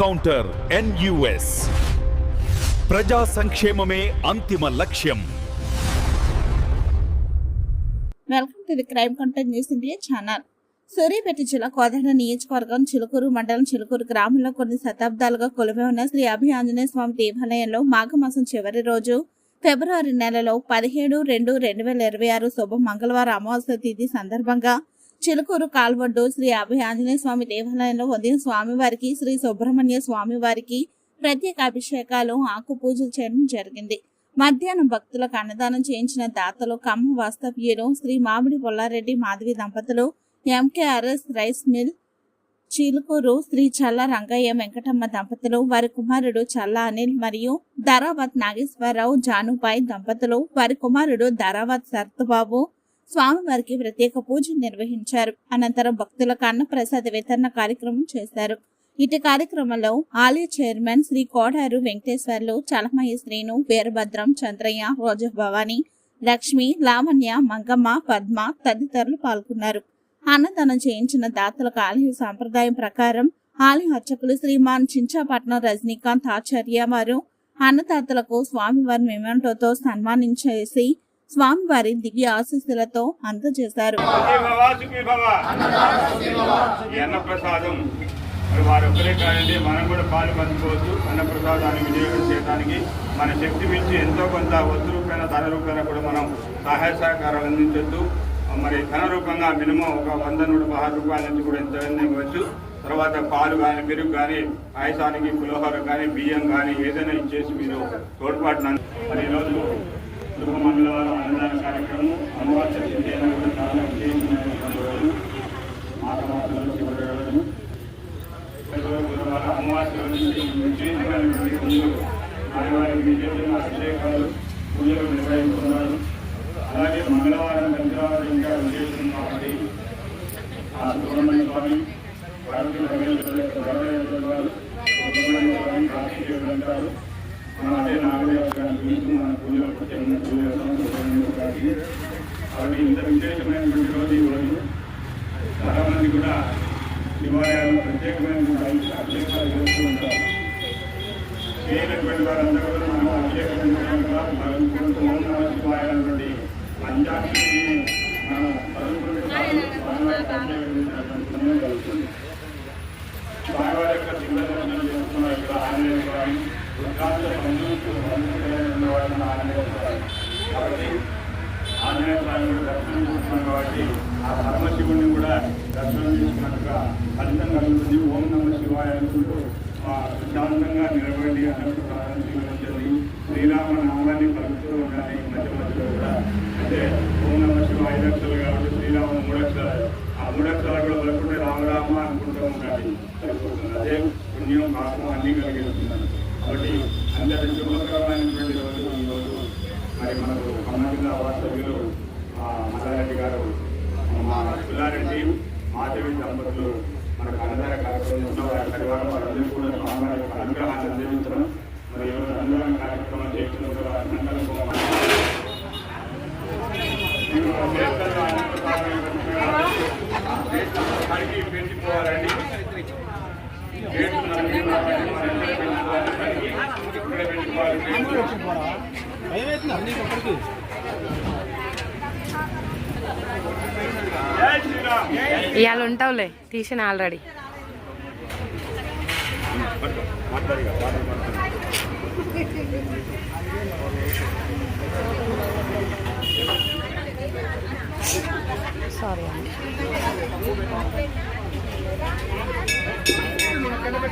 Counter NUS. ప్రజా సంక్షేమమే అంతిమ లక్ష్యం. Welcome to the crime content news India channel. Suryapet జిల్లా కోదాడ నియోజకవర్గం చిలుకూరు మండలం చిలుకూరు గ్రామంలో కొన్ని శతాబ్దాలుగా కొలువై ఉన్న శ్రీ అభి ఆంజనేయ స్వామి దేవాలయంలో మాఘమాసం చివరి రోజు ఫిబ్రవరి నెలలో పదిహేడు రెండు రెండు వేల ఇరవై ఆరు శుభ మంగళవారం అమావాస్య తిథి సందర్భంగా చిలుకూరు కాల్వడ్డు శ్రీ అభయ ఆంజనేయ స్వామి దేవాలయంలో ఉదయం స్వామివారికి శ్రీ సుబ్రహ్మణ్య స్వామివారికి ప్రత్యేక అభిషేకాలు ఆకు పూజలు చేయడం జరిగింది. మధ్యాహ్నం భక్తులకు అన్నదానం చేయించిన దాతలు కమ్మ వాస్తవ్యులు శ్రీ మామిడి పొల్లారెడ్డి మాధవి దంపతులు MKRS rice mill Chilukuru Shri Challa Rangaiah Venkatamma దంపతులు వారి కుమారుడు చల్ల అనిల్ మరియు ధరావత్ నాగేశ్వరరావు జానుబాయ్ దంపతులు వారి కుమారుడు ధరావత్ సర్తబాబు స్వామివారికి ప్రత్యేక పూజ నిర్వహించారు. అనంతరం భక్తులకు అన్న ప్రసాద వితరణ కార్యక్రమం చేశారు. ఇటు కార్యక్రమంలో ఆలయ చైర్మన్ శ్రీ కోడారు వెంకటేశ్వర్లు చలమయ్య శ్రీను వీరభద్రం చంద్రయ్య రోజు భవాని లక్ష్మి లావణ్య మంగమ్మ పద్మ తదితరులు పాల్గొన్నారు. అన్నదానం చేయించిన దాతలకు ఆలయ సాంప్రదాయం ప్రకారం ఆలయ అర్చకులు శ్రీమాన్ చించాపట్నం రజనీకాంత్ ఆచార్య వారు అన్నదాతలకు స్వామివారి మెమెంటోతో సన్మానించేసి స్వామివారి దివ్య ఆశీస్సులతో అందజేశారు. వారు ఒక్కరే కాదండి మనం కూడా పాలు పంచుకోవచ్చు. అన్నప్రసాదాన్ని వినియోగం చేయడానికి మన శక్తి మించి ఎంతో కొంత వస్తు రూపాయన ధన రూపాయన కూడా మనం సహాయ సహకారాలు అందించవచ్చు మరి ధన రూపంగా మినిమం ఒక వంద నూట పదహారు రూపాయల నుంచి కూడా ఎంత ఇవ్వచ్చు. తర్వాత పాలు కానీ పెరుగు కానీ పాయసానికి పులోహారం కానీ బియ్యం కానీ ఏదైనా ఇచ్చేసి మీరు తోడ్పాటున మరి ఈరోజు శుభ మంగళవారం అన్నదాన కార్యక్రమం అమావాస్య తిథి అయినా కూడా చాలా విశేషమైనటువంటి రోజు మాసమాసంలో చివరి రోజు ఈరోజు గురువారం అమావాస్య నుంచి విశేషమైనటువంటి పూజలు ఆదివారం విశేషమైన అభిషేకాలు పూజలు నిర్వహిస్తున్నారు అలాగే మంగళవారం శనివారం ఇంకా విశేషం కాబట్టి ఆ సుబ్రహ్మణ్య స్వామి పార్వతీ పరమేశ్వరుడు గౌరవేశ్వర గారు సుబ్రహ్మణ్య స్వామి కార్తీకేయుడు అంటారు మనం అదే నాగదేవ గారిని గురించి మన పూజలు కాబట్టి ఇంత విశేషమైనటువంటి రోజు ఈ రోజు చాలా మంది కూడా శివాలయాలు ప్రత్యేకమైనటువంటి అభిషేకాలు చేస్తూ ఉంటారు చేయనటువంటి వారందరూ కూడా మనం అభిషేకమైనటువంటి భగవంతుడు ఓం నమ మనం చదువుకుంటే చాలు కలుగుతుంది స్వామివారి యొక్క దివ్యదర్శనం చేసుకున్న ఇక్కడ ఆంజనేయ స్వామి దుర్గాంత ఆంజనేయ కాబట్టి ఆంజనేయ స్వామి దర్శనం చేసుకున్నాం కాబట్టి ఆ పరమశివుడిని కూడా దర్శనం చేసుకున్నట్టుగా ఫలితం కలుగుతుంది. ఓం నమ శివాయ అనుకుంటూ ఆ ప్రశాంతంగా నిలబడి అన్నట్టు ప్రారంభించండి శ్రీరామ నామాన్ని పలుకుతూ ఉండాలి. మధ్య మధ్యలో కూడా. అంటే ఓం నమ శివ ఐదు అక్షరాలు కాబట్టి శ్రీరామ మూడు అక్షరాలు ఆ మూడు అక్షరాలు కూడా పలుకుంటే రామరామ అనుకుంటూ ఉండాలి. అదే పుణ్యం పాపం అన్నీ కలిగి ఉంటున్నాను కాబట్టి అందరి శుభకరమైనటువంటి రోజు రోజు మరి మనకు అన్నగిన వాస్తవ్యులు మల్లారెడ్డి గారు మా పిల్లారెడ్డి మాధవి దంపతులు మనకు అన్నదాన కార్యక్రమం ఉన్న వారి పరివారం వారందరూ కూడా స్వామివారి అనుగ్రహాన్ని అందించడం మరి ఈరోజు అన్నదాన కార్యక్రమం చేస్తున్న వారి అందరికీ ఇవాళ ఉంటావులే తీసిన ఆల్రెడీ సారీ అండి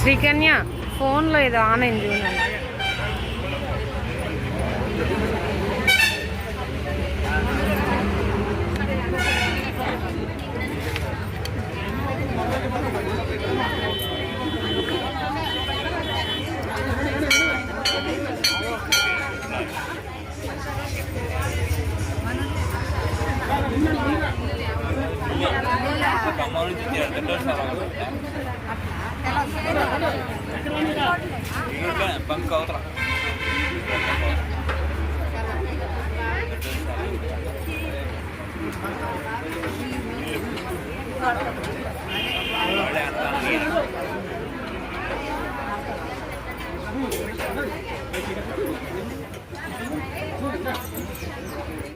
శ్రీకన్య ఫోన్లో ఏదో ఆన్ అయింది చూడండి బంక్ అవతల ఆ